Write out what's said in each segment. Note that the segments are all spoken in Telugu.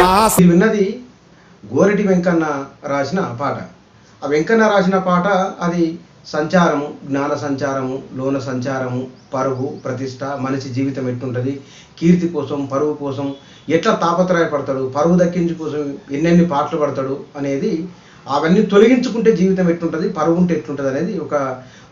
విన్నది గోరటి వెంకన్న రాసిన పాట. ఆ వెంకన్న రాసిన పాట అది సంచారము జ్ఞాన సంచారము లోన సంచారము పరువు ప్రతిష్ట మనిషి జీవితం ఎట్టుంటుంది కీర్తి కోసం పరువు కోసం ఎట్లా తాపత్రయపడతాడు పరువు దక్కించు కోసం ఎన్నెన్ని పాటలు పడతాడు అనేది అవన్నీ తొలగించుకుంటే జీవితం ఎట్లుంటుంది? పరువు ఉంటే ఎట్లుంటుంది అనేది ఒక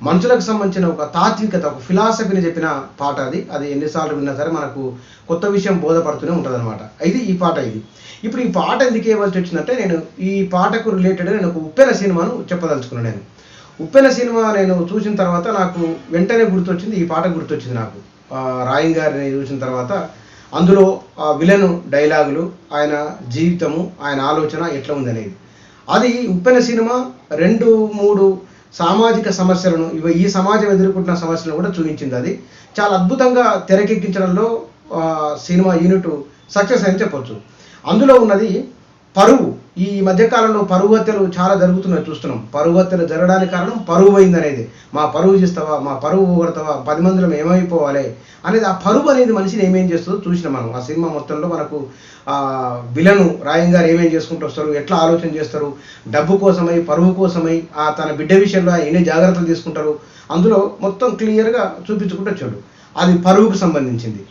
మనుషులకు సంబంధించిన ఒక తాత్వికత ఒక ఫిలాసఫీని చెప్పిన పాట అది. అది ఎన్నిసార్లు విన్నా సరే మనకు కొత్త విషయం బోధపడుతూనే ఉంటుంది అనమాట ఇది ఈ పాట ఇది. ఇప్పుడు ఈ పాట ఎందుకు ఇవ్వాల్సి వచ్చిందంటే నేను ఈ పాటకు రిలేటెడ్ నేను ఒక ఉప్పెన సినిమాను చెప్పదలుచుకున్నాను నేను. ఉప్పెన సినిమా నేను చూసిన తర్వాత నాకు వెంటనే గుర్తొచ్చింది ఈ పాట గుర్తొచ్చింది నాకు. ఆ, రాయం గారిని చూసిన తర్వాత అందులో ఆ విలన్ డైలాగులు ఆయన జీవితము ఆయన ఆలోచన ఎట్లా ఉందనేది. అది ఉప్పెన సినిమా రెండు మూడు సామాజిక సమస్యలను ఇవ ఈ సమాజం ఎదుర్కొంటున్న సమస్యలను కూడా చూపించింది అది. చాలా అద్భుతంగా తెరకెక్కించడంలో సినిమా యూనిట్ సక్సెస్ అని చెప్పొచ్చు. అందులో ఉన్నది పరువు. ఈ మధ్యకాలంలో పరువు హత్యలు చాలా జరుగుతున్నాయి చూస్తున్నాం. పరువు హత్యలు జరగడానికి కారణం పరువు అయింది అనేది మా పరువు చేస్తావా? మా పరువు పోగొడతావా? పది మందిలో ఏమైపోవాలి? అనేది ఆ పరువు అనేది మనిషిని ఏమేం చేస్తుందో చూసినాం మనం. ఆ సినిమా మొత్తంలో మనకు విలను రాయం గారు ఏమేం చేసుకుంటూ వస్తారు? ఎట్లా ఆలోచన చేస్తారు? డబ్బు కోసమై పరువు కోసమై ఆ తన బిడ్డ విషయంలో ఎన్ని జాగ్రత్తలు తీసుకుంటారు? అందులో మొత్తం క్లియర్గా చూపించుకుంటూ వచ్చాడు. అది పరువుకు సంబంధించింది.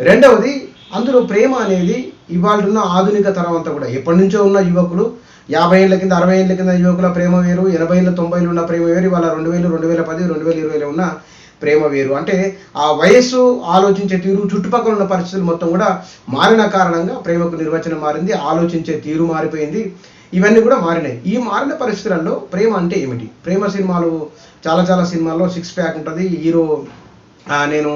రెండవది అందులో ప్రేమ అనేది ఇవాళ ఉన్న ఆధునిక తరం అంతా కూడా ఎప్పటి నుంచో ఉన్న యువకులు యాభై ఏళ్ళ కింద అరవై ఏళ్ళ కింద యువకుల ప్రేమ వేరు ఎనభై ఏళ్ళ తొంభైలు ఉన్న ప్రేమ వేరు ఇవాళ రెండు వేలు రెండు వేల పది రెండు వేల ఇరవైలో ఉన్న ప్రేమ వేరు. అంటే ఆ వయస్సు ఆలోచించే తీరు చుట్టుపక్కల ఉన్న పరిస్థితులు మొత్తం కూడా మారిన కారణంగా ప్రేమకు నిర్వచనం మారింది ఆలోచించే తీరు మారిపోయింది. ఇవన్నీ కూడా మారినాయి. ఈ మారిన పరిస్థితులలో ప్రేమ అంటే ఏమిటి? ప్రేమ సినిమాలు చాలా చాలా సినిమాల్లో సిక్స్ ప్యాక్ ఉంటుంది హీరో నేను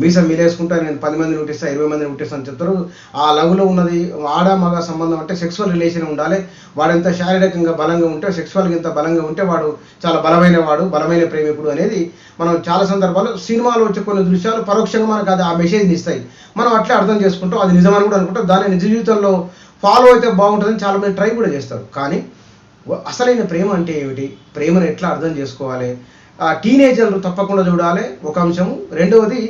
మీసం మీలేసుకుంటా నేను పది మందిని పుట్టిస్తా ఇరవై మందిని పుట్టిస్తా అని చెప్తారు. ఆ లవ్లో ఉన్నది ఆడ మగ సంబంధం అంటే సెక్సువల్ రిలేషన్ ఉండాలి. వాడు ఎంత శారీరకంగా బలంగా ఉంటే సెక్సువల్గా ఎంత బలంగా ఉంటే వాడు చాలా బలమైన వాడు బలమైన ప్రేమికుడు అనేది మనం చాలా సందర్భాలు సినిమాలో వచ్చే కొన్ని దృశ్యాలు పరోక్షంగా మనకు అది ఆ మెసేజ్ని ఇస్తాయి. మనం అట్లా అర్థం చేసుకుంటాం అది నిజమని కూడా అనుకుంటాం. దాన్ని నిజ జీవితంలో ఫాలో అయితే బాగుంటుందని చాలామంది ట్రై కూడా చేస్తారు. కానీ అసలైన ప్రేమ అంటే ఏమిటి? ప్రేమను ఎట్లా అర్థం చేసుకోవాలి? టీనేజర్లు తప్పకుండా చూడాలి. ఒక అంశము. రెండవది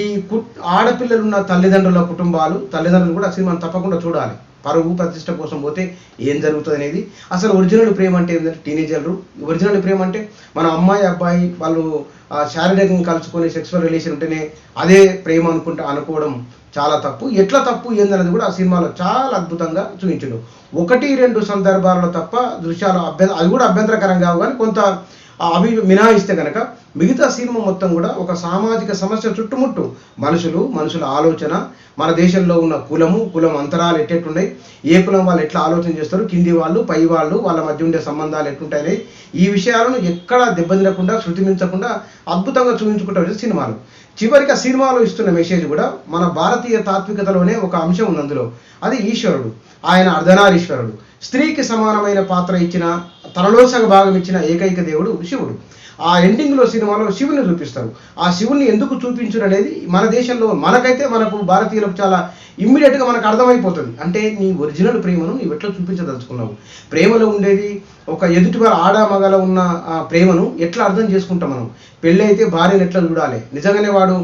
ఈ కు ఆడపిల్లలున్న తల్లిదండ్రుల కుటుంబాలు తల్లిదండ్రులు కూడా సినిమాను తప్పకుండా చూడాలి. పరువు ప్రతిష్ట కోసం పోతే ఏం జరుగుతుంది అనేది. అసలు ఒరిజినల్ ప్రేమ అంటే ఏంటంటే టీనేజర్లు ఒరిజినల్ ప్రేమ అంటే మన అమ్మాయి అబ్బాయి వాళ్ళు శారీరకంగా కలుసుకొని సెక్సువల్ రిలేషన్ ఉంటేనే అదే ప్రేమ అనుకుంటా అనుకోవడం చాలా తప్పు. ఎట్లా తప్పు ఏందనేది కూడా ఆ సినిమాలో చాలా అద్భుతంగా చూపించాడు. ఒకటి రెండు సందర్భాల్లో తప్ప దృశ్యాలు అభ్యంత అది కూడా అభ్యంతరకరంగా కావు కానీ కొంత ఆ అవి మినహాయిస్తే కనుక మిగతా సినిమా మొత్తం కూడా ఒక సామాజిక సమస్య చుట్టుముట్టు మనుషులు మనుషుల ఆలోచన మన దేశంలో ఉన్న కులము కులం అంతరాలు ఎట్టెట్టున్నాయి ఏ కులం వాళ్ళు ఎట్లా ఆలోచన చేస్తారు? కింది వాళ్ళు పై వాళ్ళు వాళ్ళ మధ్య ఉండే సంబంధాలు ఎట్టుంటాయి ఈ విషయాలను ఎక్కడా దెబ్బతినకుండా శృతిమించకుండా అద్భుతంగా చూపించుకుంటే సినిమాలు. చివరికి ఆ సినిమాలో ఇస్తున్న మెసేజ్ కూడా మన భారతీయ తాత్వికతలోనే ఒక అంశం ఉంది అందులో. అది ఈశ్వరుడు. ఆయన అర్ధనారీశ్వరుడు. స్త్రీకి సమానమైన పాత్ర ఇచ్చిన తనలో సగ భాగం ఇచ్చిన ఏకైక దేవుడు శివుడు. ఆ ఎండింగ్లో సినిమాలో శివుని చూపిస్తారు. ఆ శివుని ఎందుకు చూపించడం అనేది మన దేశంలో మనకైతే మనకు భారతీయులకు చాలా ఇమ్మీడియట్గా మనకు అర్థమైపోతుంది. అంటే నీ ఒరిజినల్ ప్రేమను నీవు ఎట్లా చూపించదలుచుకున్నావు? ప్రేమలో ఉండేది ఒక ఎదుటి ఆడ మగల ఉన్న ఆ ప్రేమను ఎట్లా అర్థం చేసుకుంటాం మనం? పెళ్ళి అయితే భార్యను ఎట్లా చూడాలి? నిజంగానే వాడు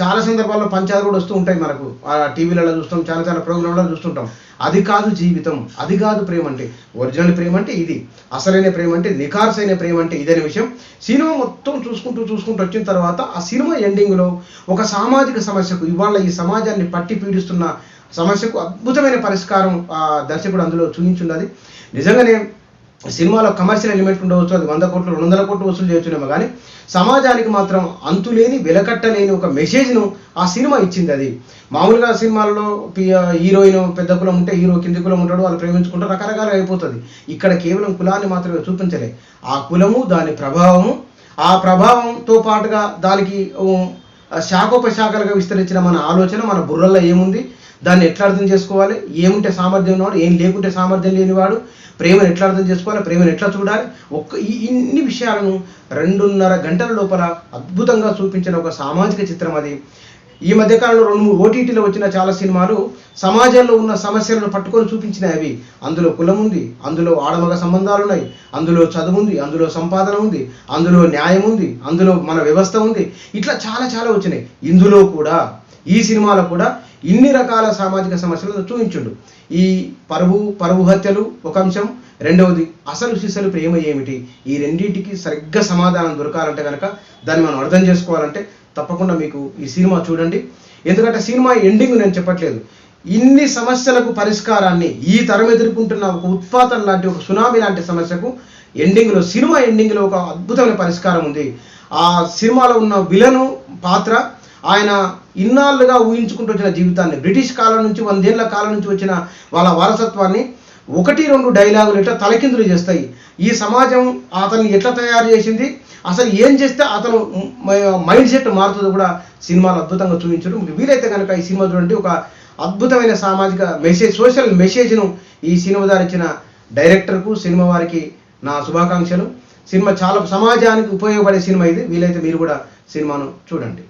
చాలా సందర్భాల్లో పంచాలు కూడా వస్తూ ఉంటాయి మనకు. ఆ టీవీలలో చూస్తాం చాలా చాలా ప్రోగ్రాంలలో చూస్తుంటాం. అది కాదు జీవితం అది కాదు ప్రేమ అంటే ఒరిజినల్ ప్రేమ అంటే ఇది అసలైన ప్రేమ అంటే నిఖార్సైన ప్రేమ అంటే ఇదనే విషయం. సినిమా మొత్తం చూసుకుంటూ చూసుకుంటూ వచ్చిన తర్వాత ఆ సినిమా ఎండింగ్లో ఒక సామాజిక సమస్యకు ఇవాళ ఈ సమాజాన్ని పట్టి పీడిస్తున్న సమస్యకు అద్భుతమైన పరిష్కారం ఆ దర్శకుడు అందులో చూపించున్నది. నిజంగానే సినిమాలో కమర్షియల్ ఎలిమెంట్ ఉండవచ్చు అది వంద కోట్లు రెండు వందల కోట్లు వసూలు చేయొచ్చునేమో కానీ సమాజానికి మాత్రం అంతులేని వెలకట్టలేని ఒక మెసేజ్ను ఆ సినిమా ఇచ్చింది అది. మామూలుగా సినిమాల్లో హీరోయిన్ పెద్ద కులం ఉంటే హీరో కింది కులం ఉంటాడు వాళ్ళు ప్రేమించుకుంటే రకరకాల అయిపోతుంది. ఇక్కడ కేవలం కులాన్ని మాత్రమే చూపించలే. ఆ కులము దాని ప్రభావము ఆ ప్రభావంతో పాటుగా దానికి శాఖోపశాఖలుగా విస్తరించిన మన ఆలోచన మన బుర్రల్లో ఏముంది? దాన్ని ఎట్లా అర్థం చేసుకోవాలి? ఏముంటే సామర్థ్యం ఉన్నవాడు ఏం లేకుంటే సామర్థ్యం లేనివాడు ప్రేమను ఎట్లా అర్థం చేసుకోవాలి? ప్రేమను ఎట్లా చూడాలి? ఒక్క ఈ ఇన్ని విషయాలను రెండున్నర గంటల లోపల అద్భుతంగా చూపించిన ఒక సామాజిక చిత్రం అది. ఈ మధ్యకాలంలో రెండు మూడు ఓటీటీలో వచ్చిన చాలా సినిమాలు సమాజంలో ఉన్న సమస్యలను పట్టుకొని చూపించినాయి అవి అందులో కులం ఉంది అందులో ఆడమగ సంబంధాలు ఉన్నాయి అందులో చదువు ఉంది అందులో సంపాదన ఉంది అందులో న్యాయం ఉంది అందులో మన వ్యవస్థ ఉంది. ఇట్లా చాలా చాలా వచ్చినాయి. ఇందులో కూడా ఈ సినిమాలో కూడా ఇన్ని రకాల సామాజిక సమస్యలను చూపించుండు. ఈ పరువు పరువు హత్యలు ఒక అంశం. రెండవది అసలు సిసలు ప్రేమ ఏమిటి? ఈ రెండింటికి సరిగ్గా సమాధానం దొరకాలంటే కనుక దాన్ని మనం అర్థం చేసుకోవాలంటే తప్పకుండా మీకు ఈ సినిమా చూడండి. ఎందుకంటే సినిమా ఎండింగ్ నేను చెప్పట్లేదు. ఇన్ని సమస్యలకు పరిష్కారాన్ని ఈ తరం ఎదుర్కొంటున్న ఒక ఉత్పాతం లాంటి ఒక సునామీ లాంటి సమస్యకు ఎండింగ్లో సినిమా ఎండింగ్లో ఒక అద్భుతమైన పరిష్కారం ఉంది. ఆ సినిమాలో ఉన్న విలను పాత్ర ఆయన ఇన్నాళ్ళుగా ఊహించుకుంటూ వచ్చిన జీవితాన్ని బ్రిటిష్ కాలం నుంచి వందేళ్ళ కాలం నుంచి వచ్చిన వాళ్ళ వారసత్వాన్ని ఒకటి రెండు డైలాగులు ఇట్లా తలకిందులు చేస్తాయి? ఈ సమాజం అతన్ని ఎట్లా తయారు చేసింది? అసలు ఏం చేస్తే అతను మ- మైండ్ సెట్ మారుతుందో కూడా సినిమాలు అద్భుతంగా చూపించడం. మీకు వీలైతే కనుక ఈ సినిమా చూడండి. ఒక అద్భుతమైన సామాజిక మెసేజ్ సోషల్ మెసేజ్ను ఈ సినిమా ద్వారా ఇచ్చిన డైరెక్టర్కు సినిమా వారికి నా శుభాకాంక్షలు. సినిమా చాలా సమాజానికి ఉపయోగపడే సినిమా ఇది. వీలైతే మీరు కూడా సినిమాను చూడండి.